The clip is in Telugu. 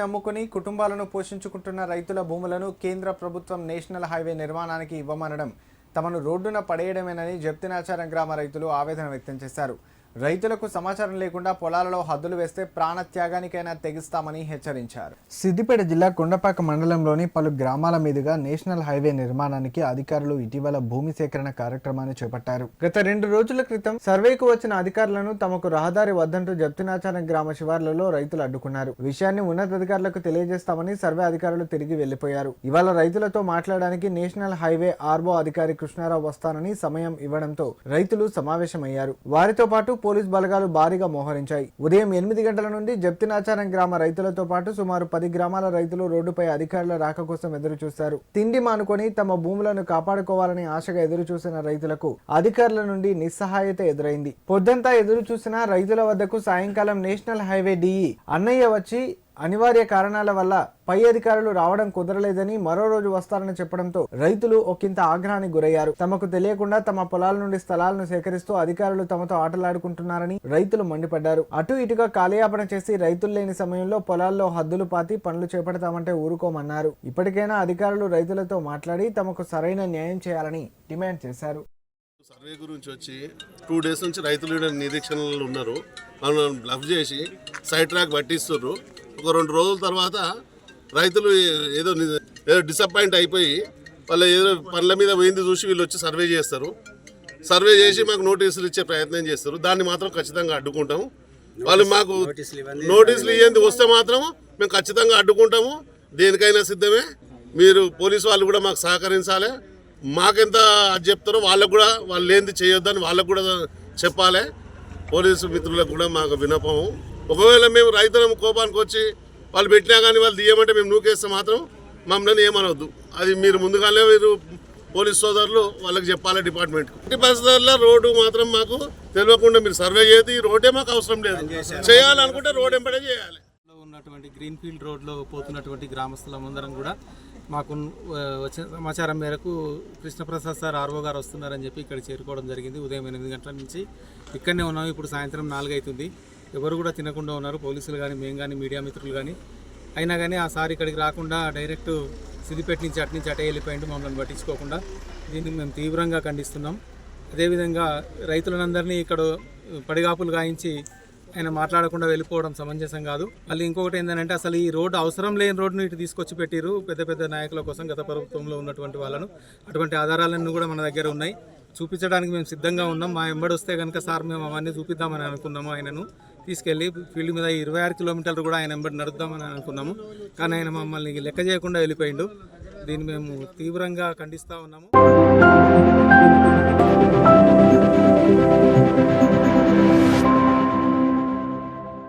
నమ్ముకుని కుటుంబాలను పోషించుకుంటున్న రైతుల భూములను కేంద్ర ప్రభుత్వం నేషనల్ హైవే నిర్మాణానికి ఇవ్వమనడం తమను రోడ్డున పడేయడమేనని జప్తినాచారం గ్రామ రైతులు ఆవేదన వ్యక్తం చేశారు. రైతులకు సమాచారం లేకుండా పొలాలలో హద్దులు వేస్తే ప్రాణత్యాగానికైనా తెగిస్తామని హెచ్చరించారు. సిద్దిపేట జిల్లా కొండపాక మండలంలోని పలు గ్రామాల మీదుగా నేషనల్ హైవే నిర్మాణానికి అధికారులు ఇటీవల భూమి సేకరణ కార్యక్రమాన్ని చేపట్టారు. గత రెండు రోజుల క్రితం సర్వేకు వచ్చిన అధికారులను తమకు రహదారి వద్దంటూ జప్తినాచారం గ్రామ శివార్లలో రైతులు అడ్డుకున్నారు. విషయాన్ని ఉన్నతాధికారులకు తెలియజేస్తామని సర్వే అధికారులు తిరిగి వెళ్ళిపోయారు ఇవాళ రైతులతో మాట్లాడడానికి నేషనల్ హైవే ఆర్బో అధికారి కృష్ణారావు వస్తానని సమయం ఇవ్వడంతో రైతులు సమావేశమయ్యారు. వారితో పాటు పోలీస్ బలగాలు భారీగా మోహరించాయి. ఉదయం ఎనిమిది గంటల నుండి జప్తినాచారం గ్రామ రైతులతో పాటు సుమారు పది గ్రామాల రైతులు రోడ్డుపై అధికారుల రాక కోసం ఎదురు చూశారు తిండి మానుకొని తమ భూములను కాపాడుకోవాలని ఆశగా ఎదురు చూసిన రైతులకు అధికారుల నుండి నిస్సహాయత ఎదురైంది. పొద్దంతా ఎదురు చూసిన రైతుల వద్దకు సాయంకాలం నేషనల్ హైవే డిఈ అన్నయ్య వచ్చి అనివార్య కారణాల వల్ల పై అధికారులు రావడం కుదరలేదని మరో రోజు వస్తారని చెప్పడంతో రైతులు ఒకంత ఆగ్రహానికి గురయ్యారు. తమకు తెలియకుండా తమ పొలాల నుండి స్థలాలను సేకరిస్తూ అధికారులు తమతో ఆటలాడుకుంటున్నారని రైతులు మండిపడ్డారు. అటు ఇటుగా కాలయాపన చేసి రైతులు లేని సమయంలో పొలాల్లో హద్దులు పాతి పనులు చేపడతామంటే ఊరుకోమన్నారు. ఇప్పటికైనా అధికారులు రైతులతో మాట్లాడి తమకు సరైన న్యాయం చేయాలని డిమాండ్ చేశారు. సర్వే గురించి వచ్చి టూ డేస్ నుంచి రైతులు నిరీక్షణలు ఉన్నారు. మనం బ్లఫ్ చేసి సైడ్ ట్రాక్ పట్టిస్తున్నారు ఒక రెండు రోజుల తర్వాత రైతులు ఏదో ఏదో డిసప్పాయింట్ అయిపోయి వాళ్ళ ఏదో పనుల మీద పోయింది చూసి వీళ్ళు వచ్చి సర్వే చేస్తారు. సర్వే చేసి మాకు నోటీసులు ఇచ్చే ప్రయత్నం చేస్తారు. దాన్ని మాత్రం ఖచ్చితంగా అడ్డుకుంటాము. వాళ్ళు మాకు నోటీసులు ఇవ్వండి వస్తే మాత్రం మేము ఖచ్చితంగా అడ్డుకుంటాము. దేనికైనా సిద్ధమే. మీరు పోలీసు వాళ్ళు కూడా మాకు సహకరించాలి. మాకెంత అది చెప్తారో వాళ్ళకు కూడా వాళ్ళు ఏంది చేయొద్దని వాళ్ళకు కూడా చెప్పాలి. పోలీసు మిత్రులకు కూడా మాకు వినపము ఒకవేళ మేము రైతులం కోపానికి వచ్చి వాళ్ళు పెట్టినా కానీ వాళ్ళు తీయమంటే మేము నూకేస్తే మాత్రం మమ్మల్ని ఏమనవద్దు. అది మీరు ముందుగానే మీరు పోలీస్ సోదరులు వాళ్ళకి చెప్పాలి డిపార్ట్మెంట్ ఎట్టి పరిస్థితుల్లో రోడ్డు మాత్రం మాకు తెలియకుండా మీరు సర్వే చేసి ఈ రోడ్డే మాకు అవసరం లేదు. చేయాలనుకుంటే రోడ్ ఎంపడే చేయాలి. ఉన్నటువంటి గ్రీన్ ఫీల్డ్ రోడ్లో పోతున్నటువంటి గ్రామస్తులందరం కూడా మాకు వచ్చిన సమాచారం మేరకు కృష్ణప్రసాద్ సార్ ఆర్వో గారు వస్తున్నారని చెప్పి ఇక్కడ చేరుకోవడం జరిగింది. ఉదయం ఎనిమిది గంటల నుంచి ఇక్కడనే ఉన్నాం ఇప్పుడు సాయంత్రం నాలుగు అవుతుంది ఎవరు కూడా తినకుండా ఉన్నారు. పోలీసులు కానీ మేము కానీ మీడియా మిత్రులు కానీ అయినా కానీ ఆ సార్ ఇక్కడికి రాకుండా డైరెక్ట్ సిద్దిపేట నుంచి అటు నుంచి అటే వెళ్ళిపోయిండు మమ్మల్ని పట్టించుకోకుండా. దీన్ని మేము తీవ్రంగా ఖండిస్తున్నాం. అదేవిధంగా రైతులందరినీ ఇక్కడ పడిగాపులు గాయించి ఆయన మాట్లాడకుండా వెళ్ళిపోవడం సమంజసం కాదు. మళ్ళీ ఇంకొకటి ఏంటంటే అసలు ఈ రోడ్డు అవసరం లేని రోడ్డును ఇటు తీసుకొచ్చి పెట్టిరు పెద్ద పెద్ద నాయకుల కోసం గత ప్రభుత్వంలో ఉన్నటువంటి వాళ్ళను. అటువంటి ఆధారాలన్నీ కూడా మన దగ్గర ఉన్నాయి. చూపించడానికి మేము సిద్ధంగా ఉన్నాం. మా ఎంబడి వస్తే కనుక సార్ మేము అవన్నీ చూపిద్దామని అనుకున్నాము ఆయనను. తీసుకెళ్ళి ఫీల్డ్ మీద ఇరవై ఆరు కిలోమీటర్లు కూడా ఆయన ఎంబడి నడుద్దామని అనుకున్నాము. కానీ ఆయన మమ్మల్ని లెక్క చేయకుండా వెళ్ళిపోయిండు. దీన్ని మేము తీవ్రంగా ఖండిస్తూ ఉన్నాము.